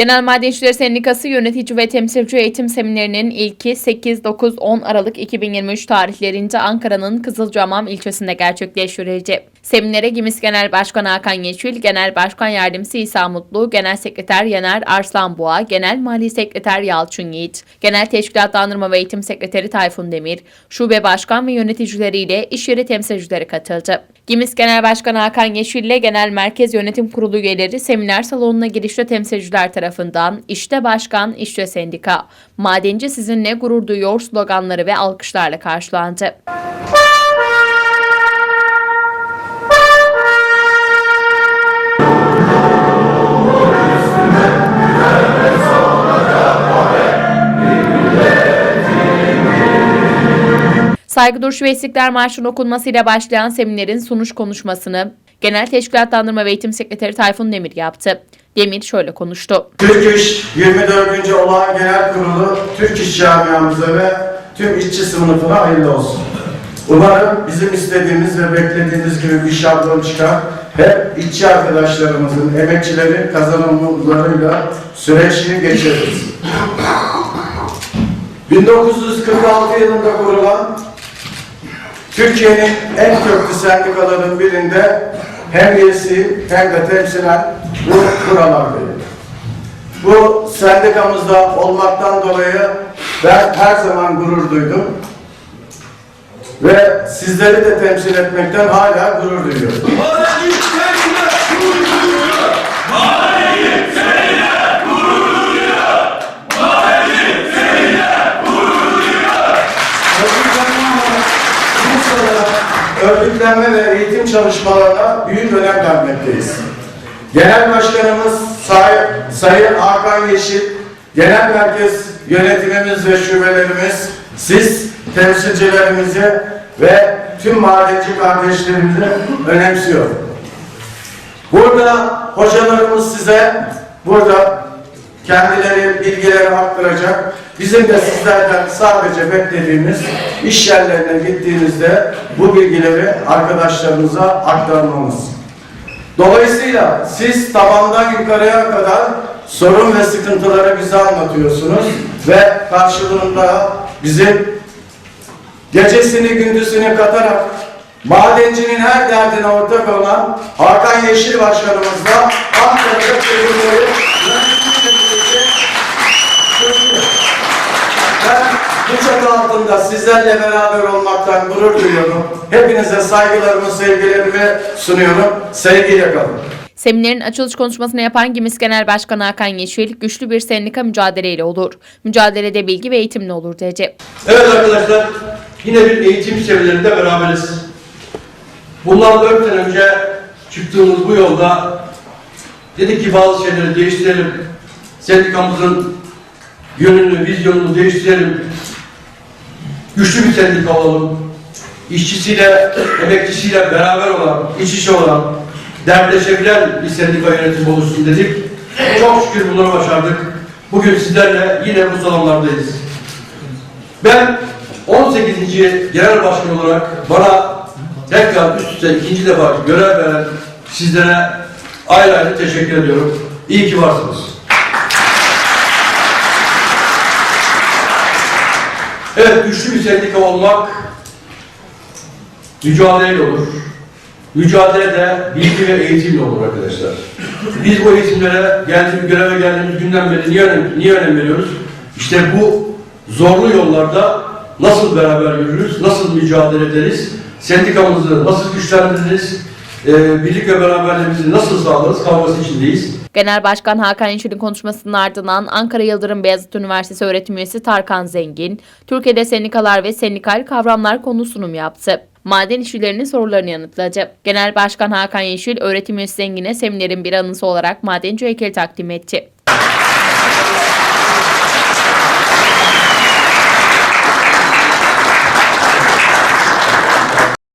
Genel Maden İşçileri Sendikası Yönetici ve Temsilci Eğitim Seminerinin ilki 8-9-10 Aralık 2023 tarihlerinde Ankara'nın Kızılcahamam ilçesinde gerçekleştirildi. Seminere Gimis Genel Başkanı Hakan Yeşil, Genel Başkan Yardımcısı İsa Mutlu, Genel Sekreter Yener Arslanboğa, Genel Mali Sekreter Yalçın Yiğit, Genel Teşkilatlandırma ve Eğitim Sekreteri Tayfun Demir, Şube Başkan ve yöneticileriyle iş yeri temsilcileri katıldı. Gimis Genel Başkanı Hakan Yeşil ile Genel Merkez Yönetim Kurulu üyeleri seminer salonuna girişte temsilciler tarafından İşte Başkan, İşte Sendika, Madenci sizinle gurur duyuyor sloganları ve alkışlarla karşılandı. Saygı duruşu ve İstiklal Marşı'nın okunmasıyla başlayan seminerin sunuş konuşmasını Genel Teşkilatlandırma ve Eğitim Sekreteri Tayfun Demir yaptı. Demir şöyle konuştu. Türk İş 24. Olağan Genel Kurulu Türk İş Camiamıza ve tüm işçi sınıfına hayırlı olsun. Umarım bizim istediğimiz ve beklediğimiz gibi bir şablon çıkar. Hep işçi arkadaşlarımızın, emekçilerin kazanımlarıyla süreçini geçiririz. 1946 yılında kurulan Türkiye'nin en köklü sendikaların birinde hem üyesi hem de temsilen bu buralardayım. Bu sendikamızda olmaktan dolayı ben her zaman gurur duydum. Ve sizleri de temsil etmekten hala gurur duyuyorum. Örgütlenme ve eğitim çalışmalarına büyük önem vermekteyiz. Genel Başkanımız Say Sayın Hakan Yeşil, Genel Merkez yönetimimiz ve şubelerimiz, siz temsilcilerimizi ve tüm madenci kardeşlerimizi önemsiyor. Burada hocalarımız size burada kendileri bilgileri aktaracak. Bizim de sizlerden sadece beklediğimiz iş yerlerine gittiğinizde bu bilgileri arkadaşlarınıza aktarmamız. Dolayısıyla siz tabandan yukarıya kadar sorun ve sıkıntıları bize anlatıyorsunuz ve karşılığında bizim gecesini gündüzünü katarak madencinin her derdine ortak olan Hakan Yeşil Başkanımızla Ankara'da çözümleri çözüyor. Ben bu çatı altında sizlerle beraber olmaktan gurur duyuyorum. Hepinize saygılarımı, sevgilerimi sunuyorum. Sevgiyle kalın. Seminerin açılış konuşmasını yapan Gimis Genel Başkanı Hakan Yeşil, güçlü bir sendika mücadeleyle olur. Mücadelede bilgi ve eğitimle olur dedi. Evet arkadaşlar, yine bir eğitim seminerinde beraberiz. Bundan dört sene önce çıktığımız bu yolda dedik ki bazı şeyleri değiştirelim. Sendikamızın yönünü, vizyonunu değiştirelim. Güçlü bir sendika olalım. İşçisiyle, emekçisiyle beraber olan, iç içe olan, dertleşebilen bir sendika yönetimi oluşsun dedik. Çok şükür bunları başardık. Bugün sizlerle yine bu salonlardayız. Ben 18. Genel Başkan olarak bana tekrar üst üste ikinci defa görev veren sizlere ayrı ayrı teşekkür ediyorum. İyi ki varsınız. Evet, güçlü bir sendika olmak mücadeleyle olur. Mücadele de bilgi ve eğitimle olur arkadaşlar. Biz bu eğitimlere geldiğimiz, göreve geldiğimiz günden beri niye önem, niye önem veriyoruz? İşte bu zorlu yollarda nasıl beraber yürürüz, nasıl mücadele ederiz, sendikamızı nasıl güçlendiririz, e, birlik ve beraberliğimizi nasıl sağlarız kavgası içindeyiz. Genel Başkan Hakan Yeşil'in konuşmasının ardından Ankara Yıldırım Beyazıt Üniversitesi öğretim üyesi Tarkan Zengin, Türkiye'de sendikalar ve sendikal kavramlar konu sunum yaptı. Maden işçilerinin sorularını yanıtladı. Genel Başkan Hakan Yeşil, öğretim üyesi Zengin'e seminerin bir anısı olarak madenci heykeli takdim etti.